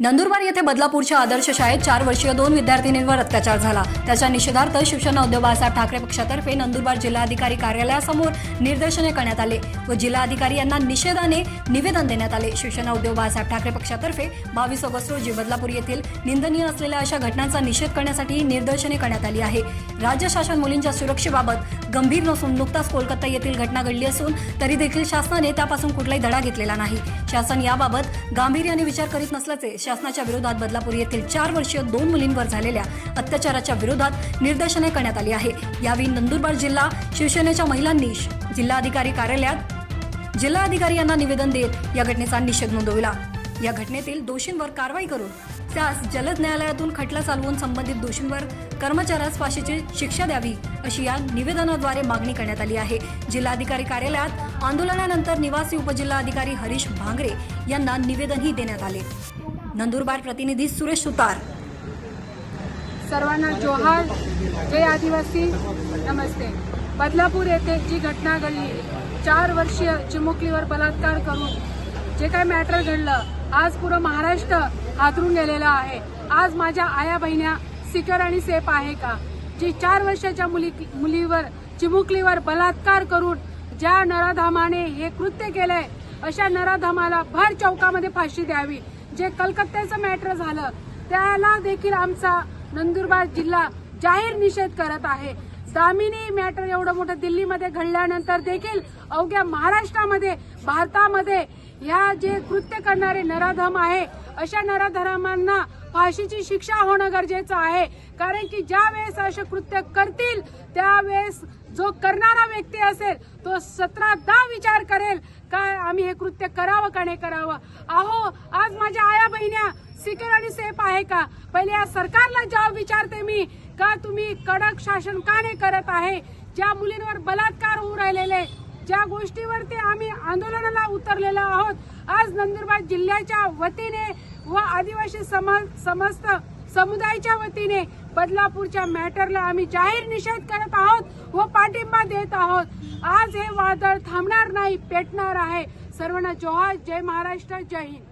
नंदुरबार येथे बदलापूरच्या आदर्श शाळेत चार वर्षीय दोन विद्यार्थिनींवर अत्याचार झाला. त्याच्या निषेधार्थ शिवसेना उद्धव बाळासाहेब ठाकरे पक्षातर्फे नंदुरबार जिल्हाधिकारी कार्यालयासमोर निदर्शने करण्यात आले व जिल्हाधिकारी यांना निषेधाने निवेदन देण्यात आले. शिवसेना उद्धव बाळासाहेब ठाकरे पक्षातर्फे बावीस ऑगस्ट रोजी बदलापूर येथील निंदनीय असलेल्या अशा घटनांचा निषेध करण्यासाठी निदर्शने करण्यात आली आहे. राज्य शासन मुलींच्या सुरक्षेबाबत गंभीर नसून नुकताच कोलकाता येथील घटना घडली असून तरी देखील शासनाने त्यापासून कुठलाही धडा घेतलेला नाही. शासन याबाबत गांभीर्याने विचार करीत नसल्याचे शासनाच्या विरोधात बदलापूर येथील चार वर्षीय दोन मुलींवर झालेल्या अत्याचाराच्या विरोधात निदर्शने करण्यात आली आहे. यावेळी नंदुरबार जिल्हा शिवसेनेच्या महिलांनी जिल्हाधिकारी कार्यालयात जिल्हाधिकारी यांना निवेदन देत या घटनेचा निषेध नोंदविला. या घटनेतील दोषींवर कारवाई करून त्यास जलद न्यायालयातून खटला चालवून संबंधित दोषींवर कर्मचाऱ्यास फाशीची शिक्षा द्यावी अशी या निवेदनाद्वारे मागणी करण्यात आली आहे. जिल्हाधिकारी कार्यालयात आंदोलनानंतर निवासी उपजिल्हाधिकारी हरीश भांगरे यांना निवेदनही देण्यात आले. नंदुरबार प्रतिनिधी सुरेश सुतार. सर्वांना जोहार. जय आदिवासी. नमस्ते. बदलापूर येथे जी घटना घडली चार वर्षीय चिमुकलीवर बलात्कार करून जे काय मॅटर घडलं आज पुरं महाराष्ट्र हातरून गेलेलं आहे. आज माझ्या आया बहिण्या सिक्युअर आणि सेफ आहे का? जी चार वर्षाच्या मुली मुलीवर चिमुकलीवर बलात्कार करून ज्या नराधामाने हे कृत्य केलंय अशा नराधामाला भर चौकामध्ये फाशी द्यावी. जे कलकत्त्याचं मॅटर झालं त्याला देखील आमचा नंदुरबार जिल्हा जाहीर निषेध करत आहे. दामिनी मॅटर एवढं मोठं दिल्लीमध्ये घडल्यानंतर देखील अवघ्या महाराष्ट्रामध्ये भारतामध्ये ह्या जे कृत्य करणारे नराधम आहे अशा नराधमांना फाशीची शिक्षा होणं गरजेचं आहे. कारण की ज्या वेळेस असे कृत्य करतील त्यावेळेस जो करणारा व्यक्ती असेल तो सतरा दा विचार करेल. काय आम्ही हे कृत्य करावं का नाही करावं? अहो आज माझ्या आया बहिण्या सिक्युअर आणि सेफ आहे का? पहिले या सरकारला जवाब विचारते मी का तुम्ही कडक शासन का नाही करत आहे? ज्या मुलींवर बलात्कार होऊ राहिलेले ज्या गोष्टीवरती आम्ही आंदोलनाला उतरलेलो आहोत आज नंदुरबार जिल्ह्याच्या वतीने व आदिवासी समाज समस्त समुदायाच्या वतीने बदलापूरच्या मॅटरला आम्ही जाहीर निषेध करत आहोत व पाठिंबा देत आहोत. आज हे वादळ थांबणार नाही पेटणार आहे. सर्वांना जोहार. जय महाराष्ट्र. जय हिंद.